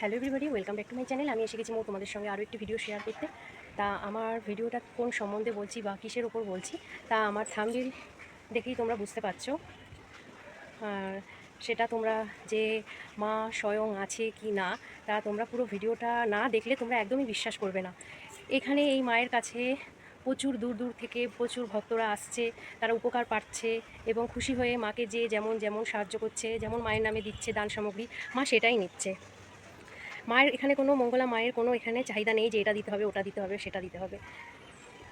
Hello everybody, welcome back to my channel. আমি এসে গেছি মো তোমাদের সঙ্গে আরও একটি ভিডিও শেয়ার করতে। তা আমার ভিডিওটা কোন সম্বন্ধে বলছি বা কিসের ওপর বলছি, তা আমার থামবিল দেখেই তোমরা বুঝতে পারছ। সেটা তোমরা যে মা স্বয়ং আছে কি না, তা তোমরা পুরো ভিডিওটা না দেখলে তোমরা একদমই বিশ্বাস করবে না। এখানে এই মায়ের কাছে প্রচুর দূর দূর থেকে প্রচুর ভক্তরা আসছে, তারা উপকার পাচ্ছে এবং খুশি হয়ে মাকে যে যেমন যেমন সাহায্য করছে, যেমন মায়ের নামে দিচ্ছে দান সামগ্রী, মা সেটাই নিচ্ছে। মায়ের এখানে কোনো, মঙ্গলা মায়ের কোনো এখানে চাহিদা নেই যে এটা দিতে হবে, ওটা দিতে হবে, সেটা দিতে হবে।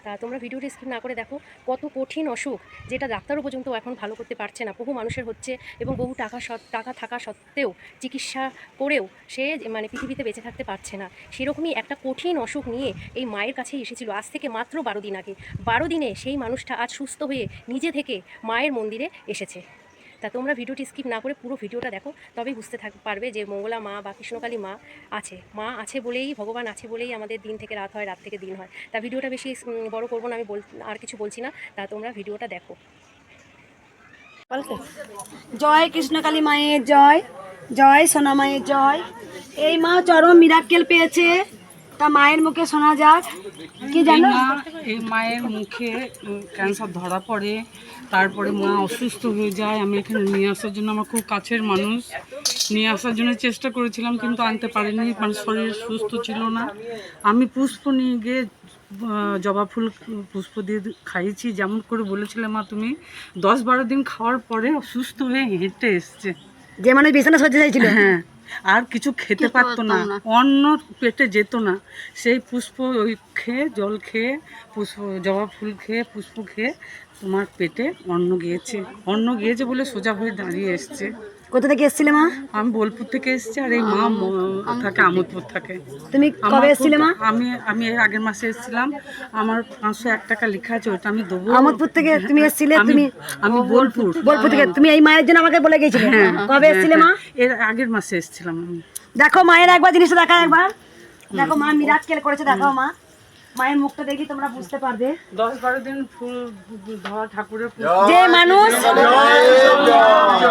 তা তোমরা ভিডিওটি স্কিপ না করে দেখো, কত কঠিন অসুখ যেটা ডাক্তারও পর্যন্ত এখন ভালো করতে পারছে না। বহু মানুষের হচ্ছে এবং বহু টাকা টাকা থাকা সত্ত্বেও চিকিৎসা করেও সে মানে পৃথিবীতে বেঁচে থাকতে পারছে না। সেরকমই একটা কঠিন অসুখ নিয়ে এই মায়ের কাছেই এসেছিল আজ থেকে মাত্র বারো দিন আগে। বারো দিনে সেই মানুষটা আজ সুস্থ হয়ে নিজে থেকে মায়ের মন্দিরে এসেছে। তা তোমরা ভিডিওটি স্কিপ না করে পুরো ভিডিওটা দেখো, তবেই বুঝতে থাক পারবে যে মঙ্গলা মা বা কৃষ্ণকালী মা আছে। মা আছে বলেই, ভগবান আছে বলেই আমাদের দিন থেকে রাত হয়, রাত থেকে দিন হয়। তা ভিডিওটা বেশি বড় করব না, আমি বল আর কিছু বলছি না। তা তোমরা ভিডিওটা দেখো। জয় কৃষ্ণকালী মায়ের জয় জয় সোনা মায়ের জয়। এই মা চরম মিরাক্কেল পেয়েছে। তা মায়ের মুখে শোনা যাক। কি জানো? মা এই মায়ের মুখে ক্যান্সার ধরা পড়ে তারপরে মা অসুস্থ হয়ে যায়। আমি এখানে নিয়ে আসার জন্য আমার খুব কাছের মানুষ। নিয়ে আসার জন্য চেষ্টা করেছিলাম কিন্তু আনতে পারিনি। মানে শরীর সুস্থ ছিল না। আমি পুষ্প নিয়ে গিয়ে জবা ফুল পুষ্প দিয়ে খাইয়েছি। যেমন করে বলেছিলে মা তুমি দশ বারো দিন খাওয়ার পরে অসুস্থ হয়ে হেঁটে এসছে। যে মানে বিছানা সজ্জা চাইছিল। হ্যাঁ। আর কিছু খেতে পারতো না অন্য পেটে যেত না। সেই পুষ্প ওই খেয়ে জল খেয়ে পুষ্প জবা ফুল খেয়ে পুষ্প খেয়ে তোমার পেটে অন্ন গিয়েছে। অন্ন গিয়েছে বলে সোজা হয়ে দাঁড়িয়ে এসছে। কোথা থেকে এসেছিলে মা? আমি বোলপুর থেকে এসেছি আর এই মা থাকে আমোদপুর থাকে। তুমি কবে এসেছিলে মা? আমি আমি এর আগের মাসে এসেছিলাম। আমার পাঁচশো এক টাকা লেখা আছে ওটা আমি দেবো। আমোদপুর থেকে তুমি এসেছিলে তুমি আমি বোলপুর। বোলপুর থেকে তুমি এই মায়ের জন্য আমাকে বলে গেছিলে কবে এসেছিলে মা? এর আগের মাসে এসেছিলাম আমি। দেখো মায়ের একবার জিনিসটা দেখা একবার। দেখো মা মিরাক্কেল করেছে দেখো মা। মায়ের মুখটা দেখি তোমরা বুঝতে পারবে। দশ বারো দিন ফুল ধোয়া ঠাকুরের যে মানুষ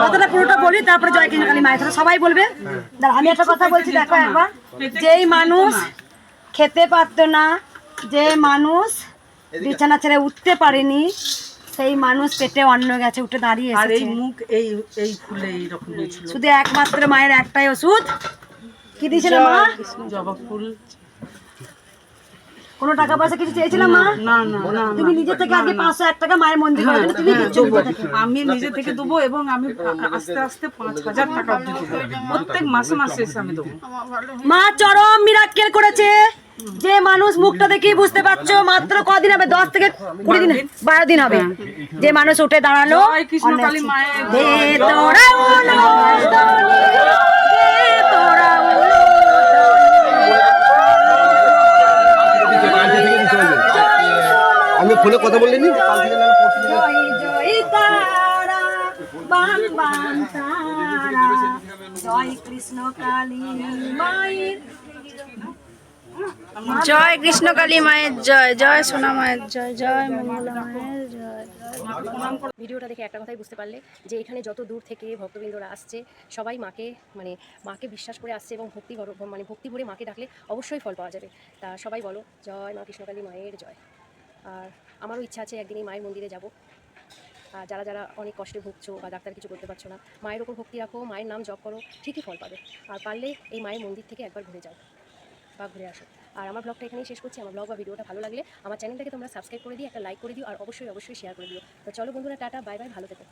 কথাটা পুরোটা বলি তারপরে জয় কৃষ্ণকালী মায়ের সবাই বলবে? আমি একটা কথা বলছি দেখো একবার। যেই মানুষ খেতে পারতো না যে মানুষ বিছানা ছেড়ে উঠতে পারেনি সেই মানুষ পেটে অন্ন গেছে উঠে দাঁড়িয়ে আর এই মুখ এই এই ফুলে এইরকম হয়েছিল। শুধু একমাত্র মায়ের একটাই ওষুধ। কি দিয়েছিল মা? জবা ফুল। কোনো টাকা পয়সা কিছু চেয়েছিল মা? না না না তুমি নিজে থেকে আগে পাঁচশো এক টাকা মায়ের মন্দির করে তুমি দেবো। দিতে থাকো। আমি নিজে থেকে দেবো এবং আমি আস্তে আস্তে পাঁচ হাজার টাকা প্রত্যেক মাসে মাসে এসে আমি দেবো। মা চরম মিরাক্কেল করেছে। যে মানুষ মুখটা দেখেই বুঝতে পারছ মাত্র কদিন হবে? দশ থেকে কুড়ি দিন বারো দিন হবে। যে মানুষ উঠে দাঁড়াল জয় কৃষ্ণ কালী মায়ের ফোনে কথা বলিনি কাল থেকে না? পরশু থেকে জয় জয় তারা বান বান তারা। জয় কৃষ্ণ কালী মায়ের জয়। জয় জয় সোনা মায়ের জয় জয় মঙ্গলা মায়ের জয়। ভিডিওটা দেখে একটা কথাই বুঝতে পারলে যে এখানে যত দূর থেকে ভক্তবৃন্দরা আসছে সবাই মাকে মানে মাকে বিশ্বাস করে আসছে এবং ভক্তি ভর- মানে ভক্তি ভরে মাকে ডাকলে অবশ্যই ফল পাওয়া যাবে। তা সবাই বলো জয় মা কৃষ্ণকালী মায়ের জয়। আর আমারও ইচ্ছা আছে একদিন এই মায়ের মন্দিরে যাব। আর যারা যারা অনেক কষ্টে ভুগছো বা ডাক্তার কিছু করতে পারছ না, মায়ের ওপর ভক্তি রাখো, মায়ের নাম জপ করো, ঠিকই ফল পাবে। আর পারলে এই মায়ের মন্দির থেকে একবার ঘুরে যাও বা ঘুরে আসো। আর আমার ব্লগটা এখানেই শেষ করছি। আমার ব্লগ বা ভিডিওটা ভালো লাগলে আমার চ্যানেলটাকে তোমরা সাবস্ক্রাইব করে দিও, একটা লাইক করে দিও, আর অবশ্যই অবশ্যই শেয়ার করে দিও। তো চলো বন্ধুরা, টাটা বাই বাই ভালো থেকো।